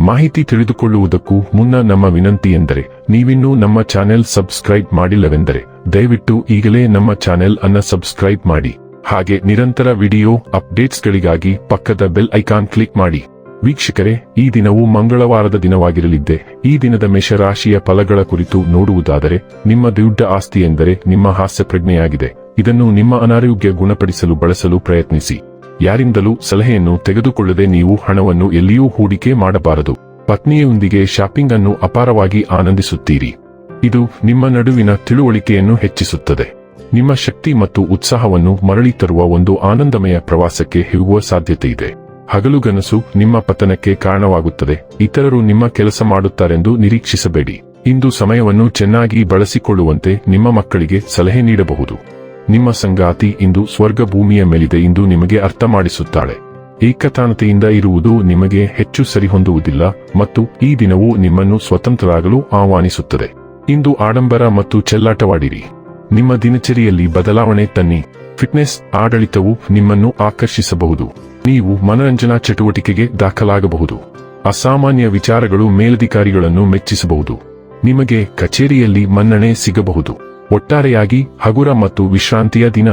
ಮಾಹಿತಿ ತಿಳಿದುಕೊಳ್ಳುವುದಕ್ಕೂ ಮುನ್ನ ನಮ್ಮ ವಿನಂತಿ ಎಂದರೆ, ನೀವಿನ್ನೂ ನಮ್ಮ ಚಾನೆಲ್ ಸಬ್ಸ್ಕ್ರೈಬ್ ಮಾಡಿಲ್ಲವೆಂದರೆ, ದಯವಿಟ್ಟು ಈಗಲೇ ನಮ್ಮ ಚಾನೆಲ್ ಅನ್ನ ಸಬ್ಸ್ಕ್ರೈಬ್ ಮಾಡಿ. ಹಾಗೆ ನಿರಂತರ ವಿಡಿಯೋ ಅಪ್ಡೇಟ್ಸ್ಗಳಿಗಾಗಿ ಪಕ್ಕದ ಬೆಲ್ ಐಕಾನ್ ಕ್ಲಿಕ್ ಮಾಡಿ. ವೀಕ್ಷಕರೇ, ಈ ದಿನವು ಮಂಗಳವಾರದ ದಿನವಾಗಿರಲಿದ್ದೆ. ಈ ದಿನದ ಮೇಷರಾಶಿಯ ಫಲಗಳ ಕುರಿತು ನೋಡುವುದಾದರೆ, ನಿಮ್ಮ ದುಡ್ಡ ಆಸ್ತಿ ಎಂದರೆ ನಿಮ್ಮ ಹಾಸ್ಯ ಪ್ರಜ್ಞೆಯಾಗಿದೆ ಇದನ್ನು ನಿಮ್ಮ ಅನಾರೋಗ್ಯ ಗುಣಪಡಿಸಲು ಬಳಸಲು ಪ್ರಯತ್ನಿಸಿ. ಯಾರಿಂದಲೂ ಸಲಹೆಯನ್ನು ತೆಗೆದುಕೊಳ್ಳದೆ ನೀವು ಹಣವನ್ನು ಎಲ್ಲಿಯೂ ಹೂಡಿಕೆ ಮಾಡಬಾರದು. ಪತ್ನಿಯೊಂದಿಗೆ ಶಾಪಿಂಗ್ ಅನ್ನು ಅಪಾರವಾಗಿ ಆನಂದಿಸುತ್ತೀರಿ. ಇದು ನಿಮ್ಮ ನಡುವಿನ ತಿಳುವಳಿಕೆಯನ್ನು ಹೆಚ್ಚಿಸುತ್ತದೆ. ನಿಮ್ಮ ಶಕ್ತಿ ಮತ್ತು ಉತ್ಸಾಹವನ್ನು ಮರಳಿ ತರುವ ಒಂದು ಆನಂದಮಯ ಪ್ರವಾಸಕ್ಕೆ ಹೋಗುವ ಸಾಧ್ಯತೆ ಇದೆ ಹಗಲುಗನಸು ನಿಮ್ಮ ಪತನಕ್ಕೆ ಕಾರಣವಾಗುತ್ತದೆ. ಇತರರು ನಿಮ್ಮ ಕೆಲಸ ಮಾಡುತ್ತಾರೆಂದು ನಿರೀಕ್ಷಿಸಬೇಡಿ. ಇಂದು ಸಮಯವನ್ನು ಚೆನ್ನಾಗಿ ಬಳಸಿಕೊಳ್ಳುವಂತೆ ನಿಮ್ಮ ಮಕ್ಕಳಿಗೆ ಸಲಹೆ ನೀಡಬಹುದು. ನಿಮ್ಮ ಸಂಗಾತಿ ಇಂದು ಸ್ವರ್ಗ ಭೂಮಿಯ ಮೇಲಿದೆ ಎಂದು ನಿಮಗೆ ಅರ್ಥ ಮಾಡಿಸುತ್ತಾಳೆ ಏಕತಾನತೆಯಿಂದ ಇರುವುದು ನಿಮಗೆ ಹೆಚ್ಚು ಸರಿಹೊಂದುವುದಿಲ್ಲ ಮತ್ತು ಈ ದಿನವು ನಿಮ್ಮನ್ನು ಸ್ವತಂತ್ರರಾಗಲು ಆಹ್ವಾನಿಸುತ್ತದೆ. ಇಂದು ಆಡಂಬರ ಮತ್ತು ಚೆಲ್ಲಾಟವಾಡಿರಿ. ನಿಮ್ಮ ದಿನಚರಿಯಲ್ಲಿ ಬದಲಾವಣೆ ತನ್ನಿ. ಫಿಟ್ನೆಸ್, ಆಡಳಿತವು ನಿಮ್ಮನ್ನು ಆಕರ್ಷಿಸಬಹುದು. ನೀವು ಮನರಂಜನಾ ಚಟುವಟಿಕೆಗೆ ದಾಖಲಾಗಬಹುದು. ಅಸಾಮಾನ್ಯ ವಿಚಾರಗಳು ಮೇಲಧಿಕಾರಿಗಳನ್ನು ಮೆಚ್ಚಿಸಬಹುದು. ನಿಮಗೆ ಕಚೇರಿಯಲ್ಲಿ ಮನ್ನಣೆ ಸಿಗಬಹುದು. ಒಟ್ಟಾರೆಯಾಗಿ ಹಗುರ ಮತ್ತು ವಿಶ್ರಾಂತಿಯ ದಿನ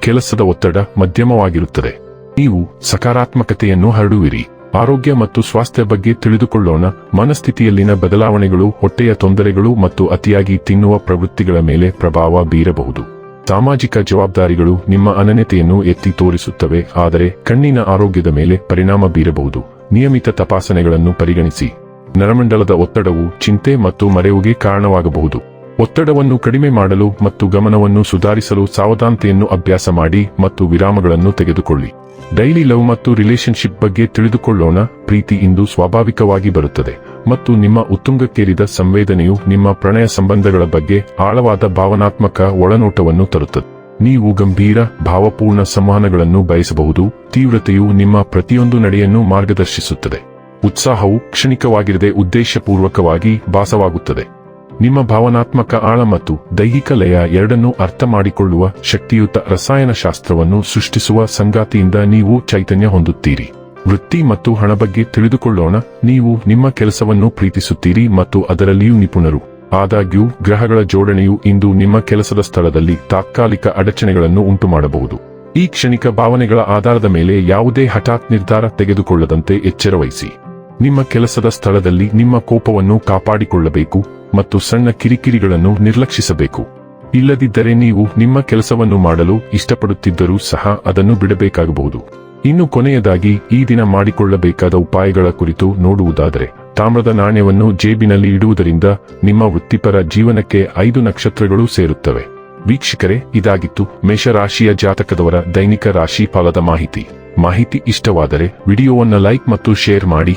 ಕೆಲಸದ ಒತ್ತಡ ಮಧ್ಯಮವಾಗಿರುತ್ತದೆ. ನೀವು ಸಕಾರಾತ್ಮಕತೆಯನ್ನು ಹರಡುವಿರಿ. ಆರೋಗ್ಯ ಮತ್ತು ಸ್ವಾಸ್ಥ್ಯ ಬಗ್ಗೆ ತಿಳಿದುಕೊಳ್ಳೋಣ. ಮನಸ್ಥಿತಿಯಲ್ಲಿನ ಬದಲಾವಣೆಗಳು, ಹೊಟ್ಟೆಯ ತೊಂದರೆಗಳು ಮತ್ತು ಅತಿಯಾಗಿ ತಿನ್ನುವ ಪ್ರವೃತ್ತಿಗಳ ಮೇಲೆ ಪ್ರಭಾವ ಬೀರಬಹುದು. ಸಾಮಾಜಿಕ ಜವಾಬ್ದಾರಿಗಳು ನಿಮ್ಮ ಅನನ್ಯತೆಯನ್ನು ಎತ್ತಿ ತೋರಿಸುತ್ತವೆ, ಆದರೆ ಕಣ್ಣಿನ ಆರೋಗ್ಯದ ಮೇಲೆ ಪರಿಣಾಮ ಬೀರಬಹುದು. ನಿಯಮಿತ ತಪಾಸಣೆಗಳನ್ನು ಪರಿಗಣಿಸಿ. ನರಮಂಡಲದ ಒತ್ತಡವು ಚಿಂತೆ ಮತ್ತು ಮರೆವುಗೆ ಕಾರಣವಾಗಬಹುದು. ಒತ್ತಡವನ್ನು ಕಡಿಮೆ ಮಾಡಲು ಮತ್ತು ಗಮನವನ್ನು ಸುಧಾರಿಸಲು ಸಾವಧಾನತೆಯನ್ನು ಅಭ್ಯಾಸ ಮಾಡಿ ಮತ್ತು ವಿರಾಮಗಳನ್ನು ತೆಗೆದುಕೊಳ್ಳಿ. ಡೈಲಿ ಲವ್ ಮತ್ತು ರಿಲೇಶನ್ಶಿಪ್ ಬಗ್ಗೆ ತಿಳಿದುಕೊಳ್ಳೋಣ. ಪ್ರೀತಿ ಇಂದು ಸ್ವಾಭಾವಿಕವಾಗಿ ಬರುತ್ತದೆ. ಮತ್ತು ನಿಮ್ಮ ಉತ್ತುಂಗಕ್ಕೇರಿದ ಸಂವೇದನೆಯು ನಿಮ್ಮ ಪ್ರಣಯ ಸಂಬಂಧಗಳ ಬಗ್ಗೆ ಆಳವಾದ ಭಾವನಾತ್ಮಕ ಒಳನೋಟವನ್ನು ತರುತ್ತದೆ. ನೀವು ಗಂಭೀರ, ಭಾವಪೂರ್ಣ ಸಂವಹನಗಳನ್ನು ಬಯಸಬಹುದು. ತೀವ್ರತೆಯು ನಿಮ್ಮ ಪ್ರತಿಯೊಂದು ನಡೆಯನ್ನು ಮಾರ್ಗದರ್ಶಿಸುತ್ತದೆ. ಉತ್ಸಾಹವು ಕ್ಷಣಿಕವಾಗಿರದೆ ಉದ್ದೇಶಪೂರ್ವಕವಾಗಿ ಭಾಸವಾಗುತ್ತದೆ. ನಿಮ್ಮ ಭಾವನಾತ್ಮಕ ಆಳ ಮತ್ತು ದೈಹಿಕ ಲಯ ಎರಡನ್ನೂ ಅರ್ಥ ಮಾಡಿಕೊಳ್ಳುವ ಶಕ್ತಿಯುತ ರಸಾಯನಶಾಸ್ತ್ರವನ್ನು ಸೃಷ್ಟಿಸುವ ಸಂಗಾತಿಯಿಂದ ನೀವು ಚೈತನ್ಯ ಹೊಂದುತ್ತೀರಿ. ವೃತ್ತಿ ಮತ್ತು ಹಣ ಬಗ್ಗೆ ತಿಳಿದುಕೊಳ್ಳೋಣ. ನೀವು ನಿಮ್ಮ ಕೆಲಸವನ್ನು ಪ್ರೀತಿಸುತ್ತೀರಿ ಮತ್ತು ಅದರಲ್ಲಿಯೂ ನಿಪುಣರು. ಆದಾಗ್ಯೂ, ಗ್ರಹಗಳ ಜೋಡಣೆಯು ಇಂದು ನಿಮ್ಮ ಕೆಲಸದ ಸ್ಥಳದಲ್ಲಿ ತಾತ್ಕಾಲಿಕ ಅಡಚಣೆಗಳನ್ನು ಉಂಟುಮಾಡಬಹುದು. ಈ ಕ್ಷಣಿಕ ಭಾವನೆಗಳ ಆಧಾರದ ಮೇಲೆ ಯಾವುದೇ ಹಠಾತ್ ನಿರ್ಧಾರ ತೆಗೆದುಕೊಳ್ಳದಂತೆ ಎಚ್ಚರವಹಿಸಿ. ನಿಮ್ಮ ಕೆಲಸದ ಸ್ಥಳದಲ್ಲಿ ನಿಮ್ಮ ಕೋಪವನ್ನು ಕಾಪಾಡಿಕೊಳ್ಳಬೇಕು ಮತ್ತು ಸಣ್ಣ ಕಿರಿಕಿರಿಗಳನ್ನು ನಿರ್ಲಕ್ಷಿಸಬೇಕು. ಇಲ್ಲದಿದ್ದರೆ ನೀವು ನಿಮ್ಮ ಕೆಲಸವನ್ನು ಮಾಡಲು ಇಷ್ಟಪಡುತ್ತಿದ್ದರೂ ಸಹ ಅದನ್ನು ಬಿಡಬೇಕಾಗಬಹುದು. ಇನ್ನು ಕೊನೆಯದಾಗಿ, ಈ ದಿನ ಮಾಡಿಕೊಳ್ಳಬೇಕಾದ ಉಪಾಯಗಳ ಕುರಿತು ನೋಡುವುದಾದರೆ, ತಾಮ್ರದ ನಾಣ್ಯವನ್ನು ಜೇಬಿನಲ್ಲಿ ಇಡುವುದರಿಂದ ನಿಮ್ಮ ವೃತ್ತಿಪರ ಜೀವನಕ್ಕೆ ಐದು ನಕ್ಷತ್ರಗಳು ಸೇರುತ್ತವೆ. ವೀಕ್ಷಕರೇ, ಇದಾಗಿತ್ತು ಮೇಷರಾಶಿಯ ಜಾತಕದವರ ದೈನಿಕ ರಾಶಿ ಫಲದ ಮಾಹಿತಿ. ಮಾಹಿತಿ ಇಷ್ಟವಾದರೆ ವಿಡಿಯೋವನ್ನು ಲೈಕ್ ಮತ್ತು ಶೇರ್ ಮಾಡಿ.